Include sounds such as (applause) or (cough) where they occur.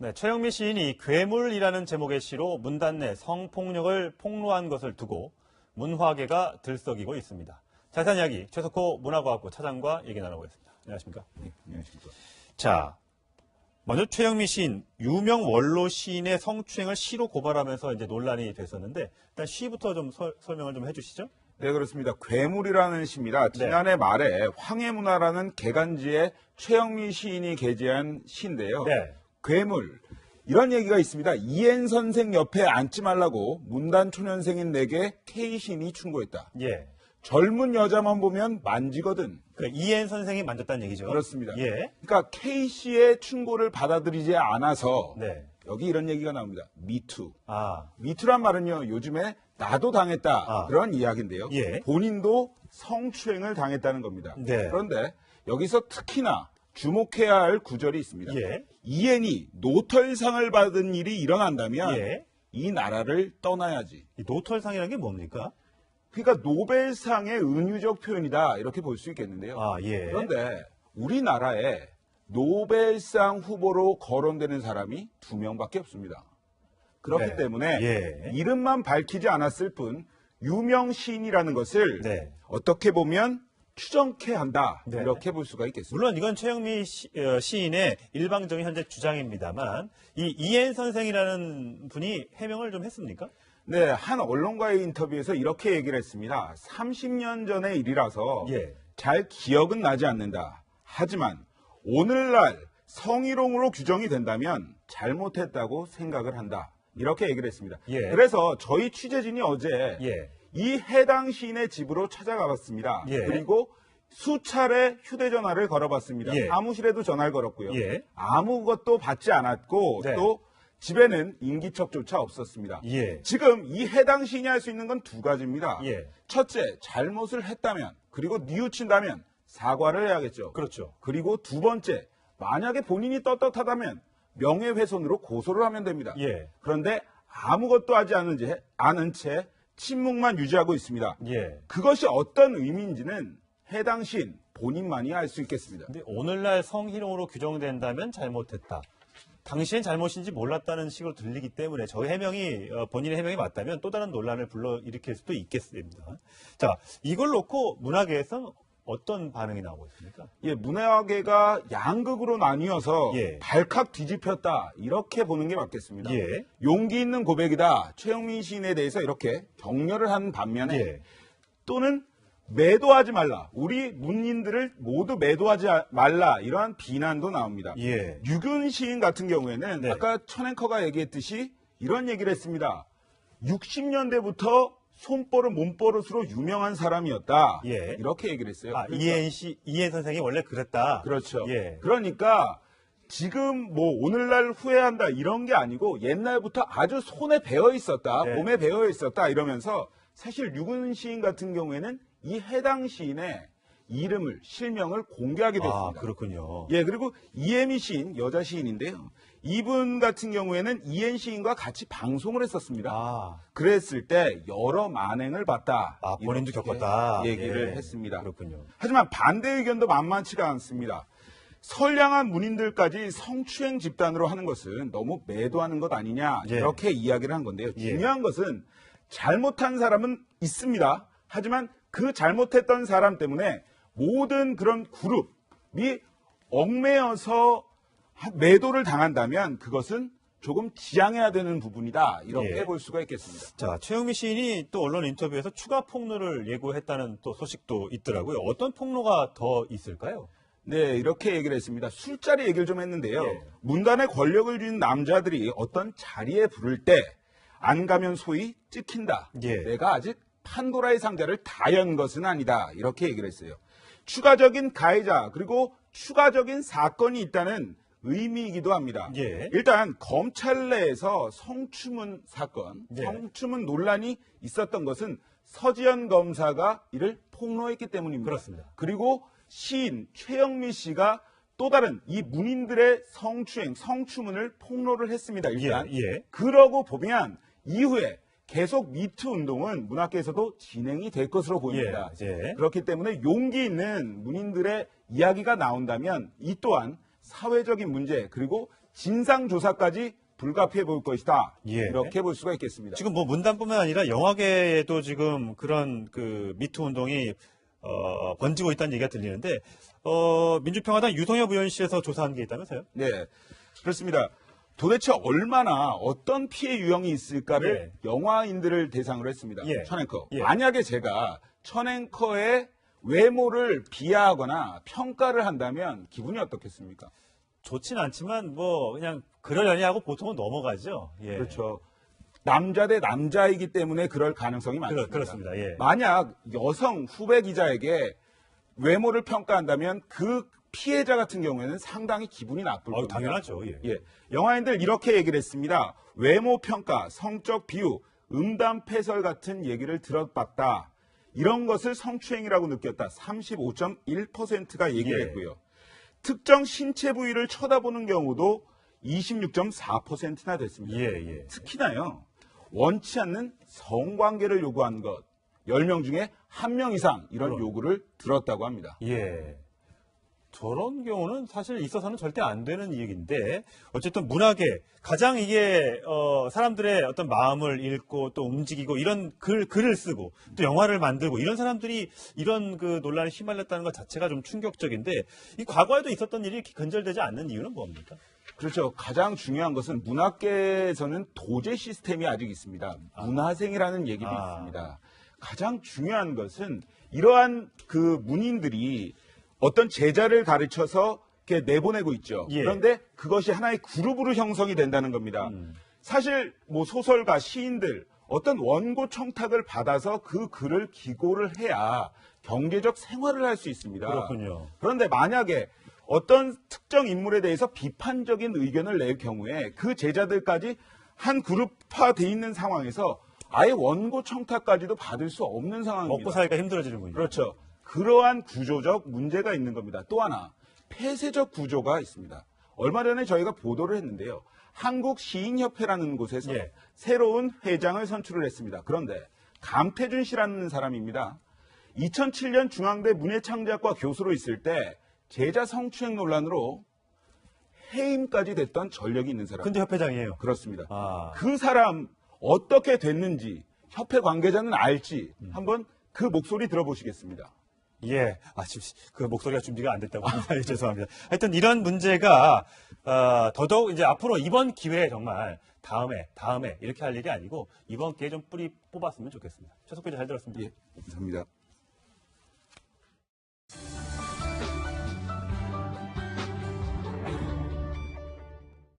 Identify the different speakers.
Speaker 1: 네, 최영미 시인이 괴물이라는 제목의 시로 문단 내 성폭력을 폭로한 것을 두고 문화계가 들썩이고 있습니다. 자세한 이야기 최석호 문화과학부 차장과 얘기 나눠보겠습니다. 안녕하십니까?
Speaker 2: 네, 안녕하십니까.
Speaker 1: 자, 먼저 최영미 시인, 유명 원로 시인의 성추행을 시로 고발하면서 이제 논란이 됐었는데 일단 시부터 좀 설- 설명을 좀 해주시죠.
Speaker 2: 네, 그렇습니다. 괴물이라는 시입니다.
Speaker 1: 네.
Speaker 2: 지난해 말에 황해문화라는 개간지에 최영미 시인이 게재한 시인데요.
Speaker 1: 네.
Speaker 2: 괴물. 이런 얘기가 있습니다. 이엔 선생 옆에 앉지 말라고 문단 초년생인 내게 K 시인이 충고했다.
Speaker 1: 예.
Speaker 2: 젊은 여자만 보면 만지거든.
Speaker 1: 그 이엔 선생이 만졌다는 얘기죠.
Speaker 2: 그렇습니다.
Speaker 1: 예.
Speaker 2: 그러니까 K 씨의 충고를 받아들이지 않아서
Speaker 1: 네.
Speaker 2: 여기 이런 얘기가 나옵니다. 미투.
Speaker 1: 아,
Speaker 2: 미투란 말은요, 요즘에 나도 당했다.
Speaker 1: 아.
Speaker 2: 그런 이야기인데요.
Speaker 1: 예.
Speaker 2: 본인도 성추행을 당했다는 겁니다.
Speaker 1: 네.
Speaker 2: 그런데 여기서 특히나 주목해야 할 구절이 있습니다.
Speaker 1: 예.
Speaker 2: 이엔이 노털상을 받은 일이 일어난다면
Speaker 1: 예.
Speaker 2: 이 나라를 떠나야지.
Speaker 1: 이 노털상이라는 게 뭡니까?
Speaker 2: 그러니까 노벨상의 은유적 표현이다. 이렇게 볼 수 있겠는데요.
Speaker 1: 아, 예.
Speaker 2: 그런데 우리나라에 노벨상 후보로 거론되는 사람이 두 명밖에 없습니다. 그렇기
Speaker 1: 네.
Speaker 2: 때문에
Speaker 1: 예.
Speaker 2: 이름만 밝히지 않았을 뿐 유명 시인이라는 것을
Speaker 1: 네.
Speaker 2: 어떻게 보면 추정케 한다
Speaker 1: 네.
Speaker 2: 이렇게 볼 수가 있겠습니다.
Speaker 1: 물론 이건 최영미 시, 인의 일방적인 현재 주장입니다만 이 이엔 선생이라는 분이 해명을 좀 했습니까?
Speaker 2: 네, 한 언론과의 인터뷰에서 이렇게 얘기를 했습니다. 30년 전의 일이라서
Speaker 1: 예.
Speaker 2: 잘 기억은 나지 않는다. 하지만 오늘날 성희롱으로 규정이 된다면 잘못했다고 생각을 한다. 이렇게 얘기를 했습니다.
Speaker 1: 예.
Speaker 2: 그래서 저희 취재진이 어제
Speaker 1: 예.
Speaker 2: 이 해당 시인의 집으로 찾아가 봤습니다.
Speaker 1: 예.
Speaker 2: 그리고 수차례 휴대전화를 걸어봤습니다.
Speaker 1: 예.
Speaker 2: 사무실에도 전화를 걸었고요.
Speaker 1: 예.
Speaker 2: 아무것도 받지 않았고
Speaker 1: 네.
Speaker 2: 또 집에는 인기척조차 없었습니다.
Speaker 1: 예.
Speaker 2: 지금 이 해당 시인이 할 수 있는 건 두 가지입니다.
Speaker 1: 예.
Speaker 2: 첫째, 잘못을 했다면 그리고 뉘우친다면 사과를 해야겠죠.
Speaker 1: 그렇죠.
Speaker 2: 그리고 두 번째, 만약에 본인이 떳떳하다면 명예훼손으로 고소를 하면 됩니다.
Speaker 1: 예.
Speaker 2: 그런데 아무것도 하지 않은 채, 않은 채 침묵만 유지하고 있습니다.
Speaker 1: 예.
Speaker 2: 그것이 어떤 의미인지는 해당 시인 본인만이 알 수 있겠습니다.
Speaker 1: 근데 오늘날 성희롱으로 규정된다면 잘못했다. 당시엔 잘못인지 몰랐다는 식으로 들리기 때문에 저 해명이 어, 본인의 해명이 맞다면 또 다른 논란을 불러일으킬 수도 있겠습니다. 자, 이걸 놓고 문화계에서 어떤 반응이 나오고 있습니까?
Speaker 2: 예, 문화계가 양극으로 나뉘어서
Speaker 1: 예.
Speaker 2: 발칵 뒤집혔다 이렇게 보는 게 맞겠습니다.
Speaker 1: 예.
Speaker 2: 용기 있는 고백이다. 최영민 시인에 대해서 이렇게 격려를 하는 반면에
Speaker 1: 예.
Speaker 2: 또는 매도하지 말라. 우리 문인들을 모두 매도하지 말라. 이러한 비난도 나옵니다.
Speaker 1: 예.
Speaker 2: 유균 시인 같은 경우에는
Speaker 1: 네.
Speaker 2: 아까 천앵커가 얘기했듯이 이런 얘기를 했습니다. 60년대부터 손버릇 몸버릇으로 유명한 사람이었다.
Speaker 1: 예.
Speaker 2: 이렇게 얘기를 했어요.
Speaker 1: 아,
Speaker 2: 그러니까
Speaker 1: 이엔 씨, 이엔 선생이 원래 그랬다.
Speaker 2: 그렇죠.
Speaker 1: 예.
Speaker 2: 그러니까 지금 뭐 오늘날 후회한다 이런 게 아니고 옛날부터 아주 손에 배어 있었다,
Speaker 1: 네.
Speaker 2: 몸에 배어 있었다 이러면서 사실 유근 시인 같은 경우에는 이 해당 시인의 이름을 실명을 공개하게 됐습니다.
Speaker 1: 아, 그렇군요.
Speaker 2: 예, 그리고 이혜미 시인 여자 시인인데요. 이분 같은 경우에는 이엔 시인과 같이 방송을 했었습니다.
Speaker 1: 아,
Speaker 2: 그랬을 때 여러 만행을 봤다.
Speaker 1: 아 본인도 겪었다.
Speaker 2: 얘기를
Speaker 1: 예.
Speaker 2: 했습니다.
Speaker 1: 그렇군요.
Speaker 2: 하지만 반대 의견도 만만치가 않습니다. 선량한 문인들까지 성추행 집단으로 하는 것은 너무 매도하는 것 아니냐
Speaker 1: 예.
Speaker 2: 이렇게 이야기를 한 건데요.
Speaker 1: 예.
Speaker 2: 중요한 것은 잘못한 사람은 있습니다. 하지만 그 잘못했던 사람 때문에 모든 그런 그룹이 얽매여서 매도를 당한다면 그것은 조금 지양해야 되는 부분이다 이렇게
Speaker 1: 예.
Speaker 2: 볼 수가 있겠습니다.
Speaker 1: 자, 최영미 시인이 또 언론 인터뷰에서 추가 폭로를 예고했다는 또 소식도 있더라고요. 어떤 폭로가 더 있을까요?
Speaker 2: 네, 이렇게 얘기를 했습니다. 술자리 얘기를 좀 했는데요.
Speaker 1: 예.
Speaker 2: 문단에 권력을 쥔 남자들이 어떤 자리에 부를 때 안 가면 소위 찍힌다.
Speaker 1: 예.
Speaker 2: 내가 아직 판도라의 상자를 다 연 것은 아니다. 이렇게 얘기를 했어요. 추가적인 가해자 그리고 추가적인 사건이 있다는 의미이기도 합니다.
Speaker 1: 예.
Speaker 2: 일단 검찰 내에서 성추문 사건,
Speaker 1: 예.
Speaker 2: 성추문 논란이 있었던 것은 서지현 검사가 이를 폭로했기 때문입니다.
Speaker 1: 그렇습니다.
Speaker 2: 그리고 시인 최영미 씨가 또 다른 이 문인들의 성추행, 성추문을 폭로를 했습니다. 일단
Speaker 1: 예, 예.
Speaker 2: 그러고 보면 이후에 계속 미투 운동은 문학계에서도 진행이 될 것으로 보입니다.
Speaker 1: 예, 예.
Speaker 2: 그렇기 때문에 용기 있는 문인들의 이야기가 나온다면 이 또한 사회적인 문제 그리고 진상 조사까지 불가피해 볼 것이다.
Speaker 1: 예.
Speaker 2: 이렇게 볼 수가 있겠습니다.
Speaker 1: 지금 뭐 문단뿐만 아니라 영화계에도 지금 그런 그 미투 운동이 어, 번지고 있다는 얘기가 들리는데 어, 민주평화당 유성엽 의원실에서 조사한 게 있다면서요?
Speaker 2: 네, 그렇습니다. 도대체 얼마나 어떤 피해 유형이 있을까를 영화인들을 대상으로 했습니다.
Speaker 1: 예.
Speaker 2: 천앵커.
Speaker 1: 예.
Speaker 2: 만약에 제가 천앵커의 외모를 비하하거나 평가를 한다면 기분이 어떻겠습니까?
Speaker 1: 좋진 않지만 뭐 그냥 그러려니 하고 보통은 넘어가죠. 예.
Speaker 2: 그렇죠. 남자 대 남자이기 때문에 그럴 가능성이 많습니다.
Speaker 1: 그렇, 습니다 예.
Speaker 2: 만약 여성 후배 기자에게 외모를 평가한다면 그 피해자 같은 경우에는 상당히 기분이 나쁠
Speaker 1: 어,
Speaker 2: 겁니다.
Speaker 1: 당연하죠. 예.
Speaker 2: 예, 영화인들 이렇게 얘기를 했습니다. 외모 평가, 성적 비유, 음담 패설 같은 얘기를 들어봤다. 이런 것을 성추행이라고 느꼈다. 35.1%가 얘기를
Speaker 1: 예.
Speaker 2: 했고요. 특정 신체 부위를 쳐다보는 경우도 26.4%나 됐습니다.
Speaker 1: 예, 예.
Speaker 2: 특히나요, 원치 않는 성관계를 요구한 것, 10명 중에 1명 이상 이런
Speaker 1: 그럼.
Speaker 2: 요구를 들었다고 합니다.
Speaker 1: 예. 저런 경우는 사실 있어서는 절대 안 되는 얘기인데 어쨌든 문학에 가장 이게 어, 사람들의 어떤 마음을 읽고 또 움직이고 이런 글 글을 쓰고 또 영화를 만들고 이런 사람들이 이런 그 논란에 휘말렸다는 것 자체가 좀 충격적인데 이 과거에도 있었던 일이 이렇게 근절되지 않는 이유는 뭡니까?
Speaker 2: 그렇죠. 가장 중요한 것은 문학계에서는 도제 시스템이 아직 있습니다. 문화생이라는 얘기도
Speaker 1: 아.
Speaker 2: 있습니다. 가장 중요한 것은 이러한 그 문인들이 어떤 제자를 가르쳐서 이렇게 내보내고 있죠.
Speaker 1: 예.
Speaker 2: 그런데 그것이 하나의 그룹으로 형성이 된다는 겁니다.
Speaker 1: 음.
Speaker 2: 사실 뭐 소설가, 시인들 어떤 원고 청탁을 받아서 그 글을 기고를 해야 경제적 생활을 할 수 있습니다.
Speaker 1: 그렇군요.
Speaker 2: 그런데 만약에 어떤 특정 인물에 대해서 비판적인 의견을 낼 경우에 그 제자들까지 한 그룹화 돼 있는 상황에서 아예 원고 청탁까지도 받을 수 없는 상황입니다.
Speaker 1: 먹고 살기가 힘들어지는군요.
Speaker 2: 그렇죠. 그러한 구조적 문제가 있는 겁니다. 또 하나 폐쇄적 구조가 있습니다. 얼마 전에 저희가 보도를 했는데요. 한국 시인협회라는 곳에서
Speaker 1: 예.
Speaker 2: 새로운 회장을 선출을 했습니다. 그런데 감태준 씨라는 사람입니다. 2007년 중앙대 문예창작과 교수로 있을 때 제자 성추행 논란으로 해임까지 됐던 전력이 있는 사람.
Speaker 1: 근데 협회장이에요.
Speaker 2: 그렇습니다.
Speaker 1: 아.
Speaker 2: 그 사람 어떻게 됐는지 협회 관계자는 알지
Speaker 1: 음.
Speaker 2: 한번 그 목소리 들어보시겠습니다.
Speaker 1: 예. 아, 지금 그 목소리가 준비가 안 됐다고 (laughs) 합니다. 예, 죄송합니다. 하여튼 이런 문제가, 어, 더더욱 이제 앞으로 이번 기회에 정말 다음에, 다음에 이렇게 할 일이 아니고 이번 기회에 좀 뿌리 뽑았으면 좋겠습니다. 최석 기자 잘 들었습니다.
Speaker 2: 예, 감사합니다.